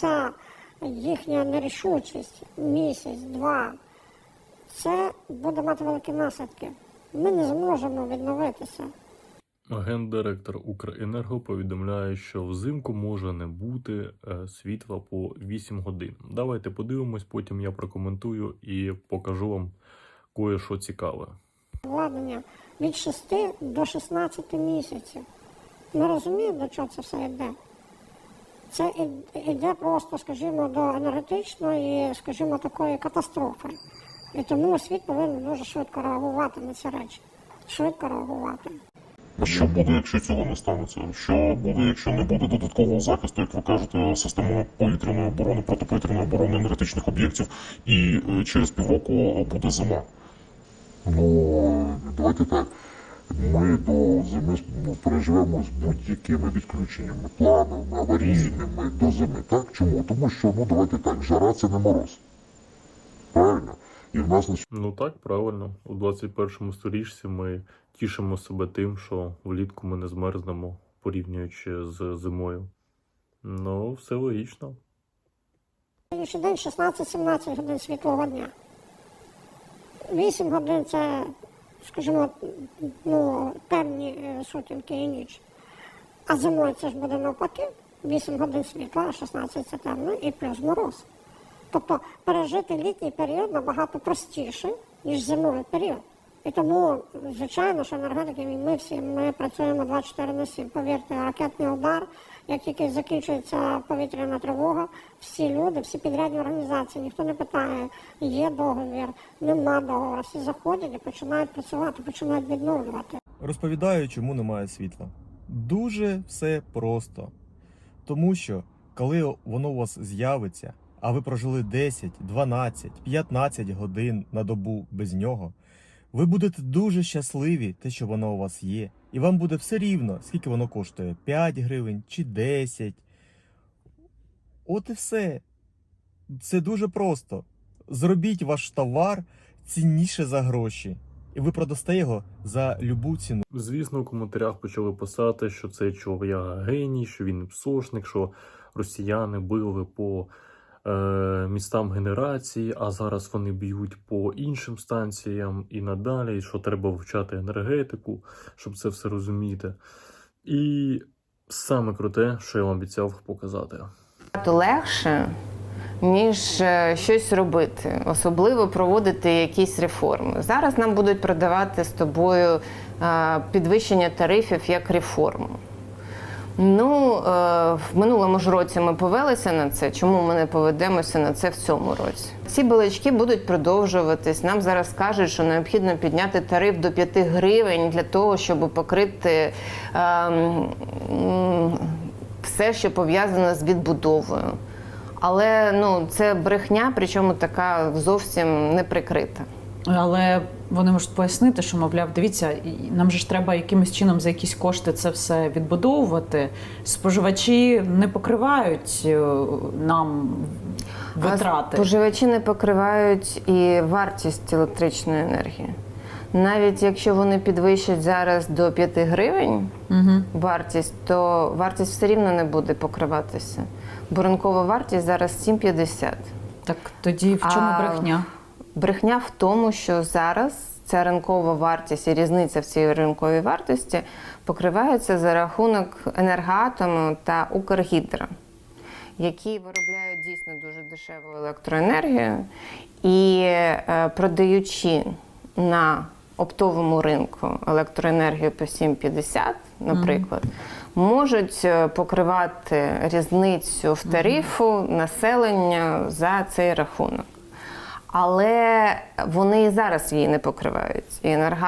ця їхня нерішучість місяць, два, це буде мати великі наслідки. Ми не зможемо відновитися. Гендиректор Укренерго повідомляє, що взимку може не бути е, світла по 8 годин. Давайте подивимось, потім я прокоментую і покажу вам кое-що цікаве. Обладнання від 6 до 16 місяців. Ми розуміємо, до чого це все йде. Це і- йде просто, скажімо, до енергетичної, скажімо, такої катастрофи. І тому світ повинен дуже швидко реагувати на ці речі. Швидко реагувати. Що буде, якщо цього не станеться? Що буде, якщо не буде додаткового захисту, як ви кажете, системи повітряної оборони, протиповітряної оборони енергетичних об'єктів, і е, через півроку буде зима? Ну, давайте так. Ми до зими ну, переживемо з будь-якими відключеннями, плановими, аварійними до зими. Так? Чому? Тому що, ну давайте так, жара це не мороз. Правильно? І в нас на Ну так, правильно. У 21 сторічці ми тішимо себе тим, що влітку ми не змерзнемо, порівнюючи з зимою. Ну, все логічно. Сьогоднішній день 16-17 годин світлого дня. 8 годин це, скажімо, ну, темні е, сутінки і ніч. А зимою це ж буде навпаки. 8 годин світла, а 16 це темно і плюс мороз. Тобто пережити літній період набагато простіше, ніж зимовий період. І тому, звичайно, що енергетики, ми всі ми працюємо 24 на 7. Повірте, ракетний удар, як тільки закінчується повітряна тривога, всі люди, всі підрядні організації, ніхто не питає, є договір, нема договору. Всі заходять і починають працювати, починають відновлювати. Розповідаю, чому немає світла. Дуже все просто. Тому що, коли воно у вас з'явиться, а ви прожили 10, 12, 15 годин на добу без нього, ви будете дуже щасливі, те, що воно у вас є. І вам буде все рівно, скільки воно коштує: 5 гривень чи 10. От і все. Це дуже просто. Зробіть ваш товар цінніше за гроші, і ви продасте його за любу ціну. Звісно, у коментарях почали писати, що цей чоловік геній, що він псошник, що росіяни били по містам генерації, а зараз вони б'ють по іншим станціям і надалі, і що треба вивчати енергетику, щоб це все розуміти. І саме круте, що я вам обіцяв показати. Набагато легше, ніж е, щось робити, особливо проводити якісь реформи. Зараз нам будуть продавати з тобою е, підвищення тарифів як реформу. Ну, е, в минулому ж році ми повелися на це. Чому ми не поведемося на це в цьому році? Ці балачки будуть продовжуватись. Нам зараз кажуть, що необхідно підняти тариф до 5 гривень для того, щоб покрити ем, м, все, що пов'язане з відбудовою. Але ну це брехня, причому така зовсім не прикрита. Але вони можуть пояснити, що мовляв, дивіться, нам же ж треба якимось чином за якісь кошти це все відбудовувати. Споживачі не покривають е, нам А витрати. споживачі не покривають і вартість електричної енергії. Навіть якщо вони підвищать зараз до 5 гривень Угу. вартість, то вартість все рівно не буде покриватися. Бо ринкова вартість зараз 7,50. Так тоді в чому А, брехня? Брехня в тому, що зараз ця ринкова вартість і різниця в цій ринковій вартості покривається за рахунок енергоатому та Укргідро, які виробляють дійсно дуже дешеву електроенергію і е, продаючи на оптовому ринку електроенергію по 7,50, наприклад, можуть е, покривати різницю в тарифу населення за цей рахунок. Але вони і зараз її не покривають. І енерго